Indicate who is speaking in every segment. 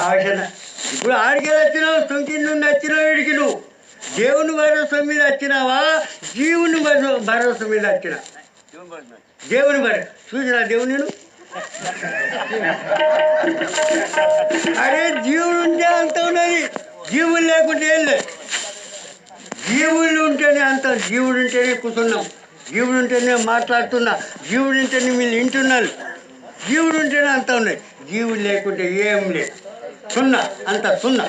Speaker 1: ఆవశ్యత ఇప్పుడు ఆడికి వచ్చినావు సొంకి నుండి వచ్చినావు వీడికి నువ్వు. దేవుని భరోసా మీద వచ్చినావా? జీవుని భరో- భరోసా మీద వచ్చిన? దేవుని భర చూసినా దేవుని నేను? అరే జీవుడు ఉంటే అంత ఉన్నది. జీవులు లేకుంటే ఏం లేదు. జీవులు ఉంటేనే అంత జీవుడు ఉంటేనే కూర్చున్నాం. జీవుడు ఉంటేనే మాట్లాడుతున్నా. జీవుడు ఉంటేనే మీరు వింటున్నారు. జీవుడు ఉంటేనే అంత ఉన్నాయి జీవుడు లేకుంటే ఏం లేదు. సున్నా అంత సున్నా.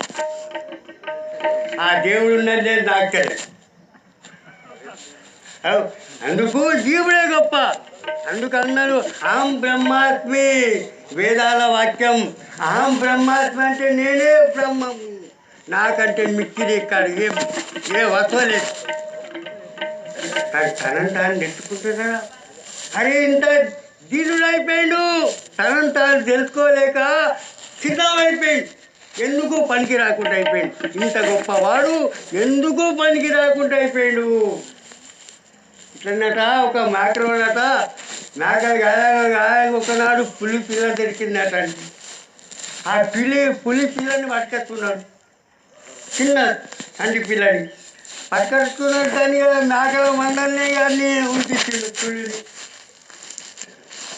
Speaker 1: ఆ దేవుడు ఉన్నదే డాక్టర్ అందుకు జీవుడే గొప్ప. అందుకు అన్నారు అహం బ్రహ్మాత్మి వేదాల వాక్యం. అహం బ్రహ్మాత్మ అంటే నేనే బ్రహ్మం. నాకంటే మిక్కిది ఇక్కడ ఏ ఏ వసలేదు కానీ తనని తాను నెట్టుకుంటున్నాడా అరే ఇంత దీనుడైపోయాడు తనని తాను తెలుసుకోలేక సిద్ధమైపోయాడు ఎందుకు పనికి రాకుండా అయిపోయాడు? ఇంత గొప్పవాడు ఎందుకు పనికి రాకుండా అయిపోయాడు? ఇట్లన్నట ఒక మేకలోనట మేకలు గాయంగా ఒకనాడు పులి పిల్ల దొరికిందట. ఆ పిల్లి పులి పిల్లని పట్టుకొస్తున్నాడు చిన్న తండ్రి పిల్లని. పట్టుకొస్తున్నాడు దాన్ని కదా మేకల మండలినే కానీ ఉంచిండు పులిని.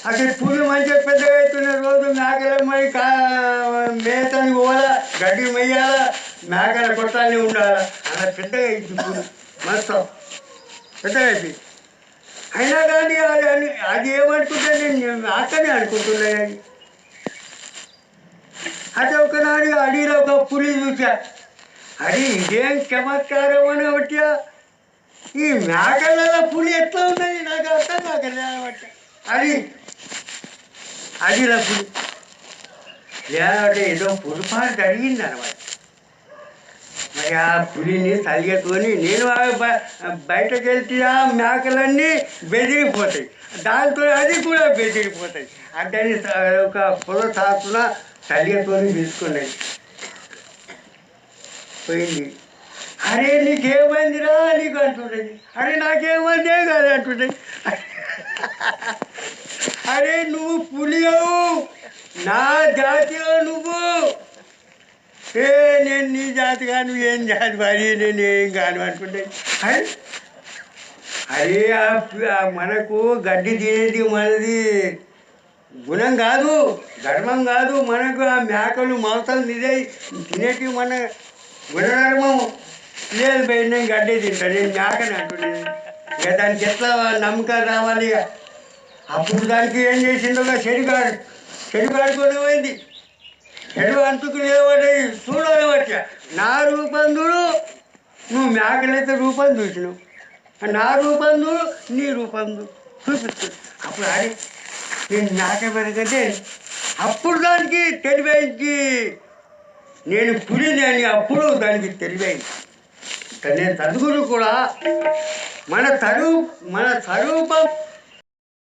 Speaker 1: అక్కడ పులి మంచిగా పెద్దగా అవుతున్న రోజు మేకల మరి కా మేతని పోవాలా గడ్డి మెయ్యాలా మేకల కొట్టాలని ఉండాలా? అలా పెద్దగా అయింది పులి. మొత్తం పెద్దగా అయిపోయింది అయినా కానీ అది అని అది ఏమనుకుంటే నేను అక్కనే అనుకుంటున్నా అని అది ఒకనాడు అడిగిలో ఒక పులి చూసా. అది ఇదేం చమత్కారం అని ఒకటి ఈ మేకలలో పులి ఎట్లా ఉన్నాయి నాకు అర్థం కాక అది అది పులి. లేదంటే ఏదో పొరపాటు అడిగింది అనమాట. మరి ఆ పులిని తలిగెత్తుకొని నేను బయటకు వెళ్తే ఆ మేకలన్నీ బెదిరిపోతాయి. దాంతో అది కూడా బెదిరిపోతాయి. అంటే ఒక పొల తాకున తలిగెత్తుకొని తీసుకున్నాయి. పోయింది. అరే నీకేమైందిరా? నీకు అంటుండేది. అరే నాకేమైందే కాదు అంటుంటుంది అరే నువ్వు పులియవు. నా జాతిలో నువ్వు? ఏ నేను నీ జాతి కాను ఏం జాతి మరి నేను ఏం కాను అనుకుంటే. అరే అరే ఆ- మనకు గడ్డి తినేది మనది గుణం కాదు ధర్మం కాదు. మనకు ఆ మేకలు మాంసాలు నిదే తినేటి మన గుణధర్మం. లేదు పోయి నేను గడ్డి తింటా నేను మేకని అంటున్నాను ఇక దానికి ఎట్లా నమ్మకం రావాలి ఇక. అప్పుడు దానికి ఏం చేసిందో చెడుగాడు చెడుగాడుకొని పోయింది చెడు అంటుకు చూడని వచ్చా. నా రూపం చూడు నువ్వు మేకలైతే రూపం చూసినావు. నా రూపం చూడు నీ రూపం చూపిస్తుంది. అప్పుడు అది నేను నాకెవరికంటే అప్పుడు దానికి తెలివైంది. నేను పులిని అని అప్పుడు దానికి తెలివైంది. నేను చదువులు కూడా మన తరు మన స్వరూపం